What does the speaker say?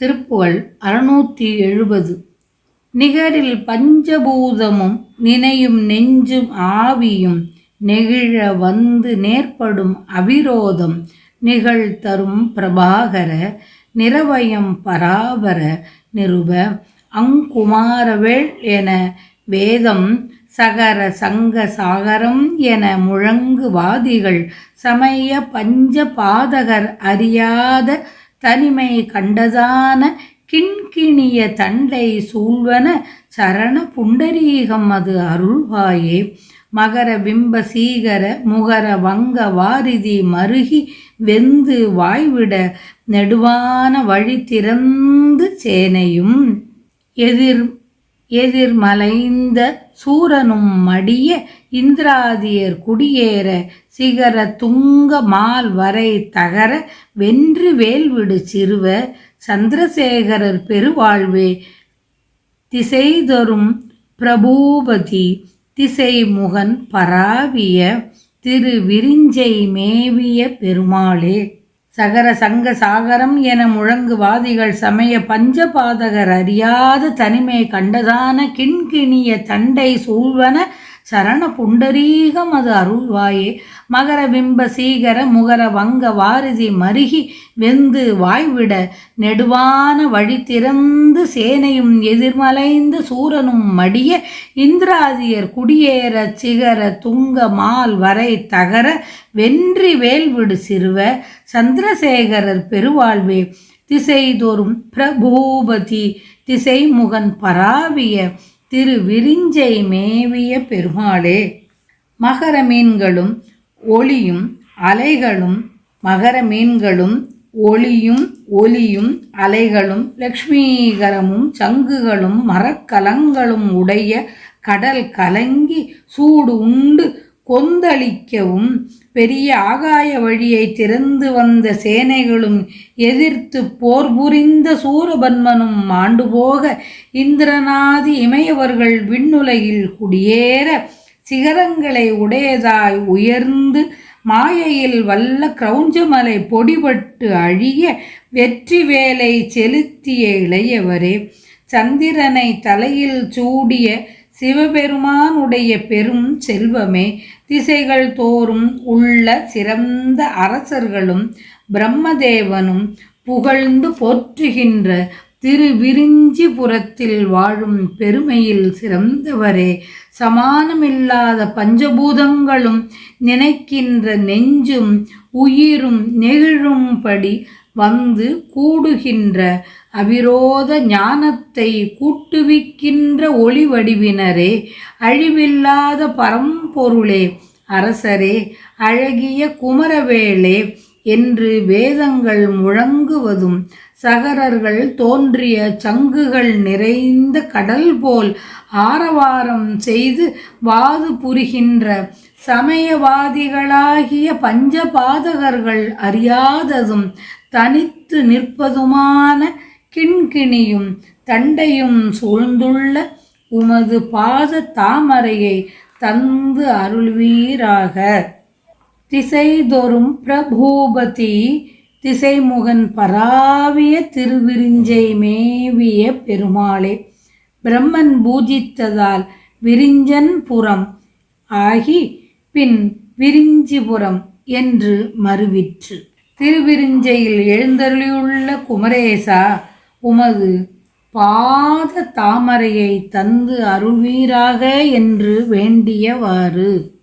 திருப்புகள் அறுநூற்றி எழுபது. நிகரில் பஞ்சபூதமும் நினையும் நெஞ்சும் ஆவியும் நெகிழ வந்து நேர்படும் அவிரோதம் நிகழ் தரும் பிரபாகர நிரவயம் பராபர நிருப அங்குமாரவேள் என வேதம் சகர சங்க சாகரம் என முழங்கு வாதிகள் சமய பஞ்ச பாதகர் அறியாத தனிமை கண்டதான கிண்கிணிய தண்டை சூழ்வன சரண புண்டரீகம் அது அருள்வாயே. மகர பிம்ப சீகர முகர வங்க வாரிதி மருகி வெந்து வாய்விட நெடுவான வழி திறந்து சேனையும் எதிர் எதிர்மலைந்த சூரனும் மடிய இந்திராதியர் குடியேற சிகர துங்க மால் வரை தகர வென்று வேல்விடு சிறுவ சந்திரசேகரர் பெருவாழ்வே. திசைதொரும் பிரபூபதி திசைமுகன் பராவிய திரு விரிஞ்சை மேவிய பெருமாளே. சகர சங்க சாகரம் என முழங்குவாதிகள் சமய பஞ்சபாதகர் அறியாத தனிமை கண்டதான கிண்கிணிய தண்டை சூழ்வன சரண புண்டரீகம் அது அருள்வாயே. மகர பிம்ப சீகர முகர வங்க வாரிதி மருகி வெந்து வாய்விட நெடுவான வழி திறந்து சேனையும் எதிர்மலைந்த சூரனும் மடிய இந்திராதியர் குடியேற சிகர துங்க மால் வரை தகர வென்றி வேல்விடு சிறுவ சந்திரசேகரர் பெருவாழ்வே. திசைதோறும் பிரபூபதி திசைமுகன் பராவிய திரு விரிஞ்சை மேவிய பெருமாளே மகர மீன்களும் ஒளியும் அலைகளும் மகர மீன்களும் ஒளியும் ஒலியும் அலைகளும் லக்ஷ்மீகரமும் சங்குகளும் மரக்கலங்களும் உடைய கடல் கலங்கி சூடு உண்டு கொந்தளிக்கவும் பெரிய ஆகாய வழியை திறந்து வந்த சேனைகளும் எதிர்த்து போர் புரிந்த சூரபன்மனும் மாண்டு போக இந்திரநாதி இமையவர்கள் விண்ணுலகில் குடியேற சிகரங்களை உடையதாய் உயர்ந்து மாயையில் வல்ல கிரௌஞ்சமலை பொடிபட்டு அழிய வெற்றி வேலை செலுத்திய இளையவரே சந்திரனை தலையில் சூடிய சிவபெருமானுடைய பெரும் செல்வமே. திசைகள் தோறும் உள்ள சிறந்த அரசர்களும் பிரம்மதேவனும் புகழ்ந்து போற்றுகின்ற திருவிரிஞ்சிபுரத்தில் வாழும் பெருமையில் சிறந்தவரே. சமானமில்லாத பஞ்சபூதங்களும் நினைக்கின்ற நெஞ்சும் உயிரும் நெகிழும்படி வந்து கூடுகின்ற அவிரோத ஞானத்தை கூட்டுவிக்கின்ற ஒளி வடிவினரே அழிவில்லாத பரம்பொருளே அரசரே அழகிய குமரவேளே என்று வேதங்கள் முழங்குவதும் சகரர்கள் தோன்றிய சங்குகள் நிறைந்த கடல் போல் ஆரவாரம் செய்து வாது புரிகின்ற சமயவாதிகளாகிய பஞ்சபாதகர்கள் அறியாததும் தனித்து நிற்பதுமான கிண்கிணியும் தண்டையும் சூழ்ந்துள்ள உமது பாத தாமரையை தந்து அருள்வீராக. திசைதொரும் பிரபூபதி திசைமுகன் பராவிய திருவிரிஞ்சை மேவிய பெருமாளே பிரம்மன் பூஜித்ததால் விரிஞ்சன் புறம் ஆகி பின் விரிஞ்சிபுரம் என்று மறுவிற்று. திருவிரிஞ்சையில் எழுந்தருளியுள்ள குமரேசா உமது பாத தாமரையை தந்து அருள்வீராக என்று வேண்டியவாறு.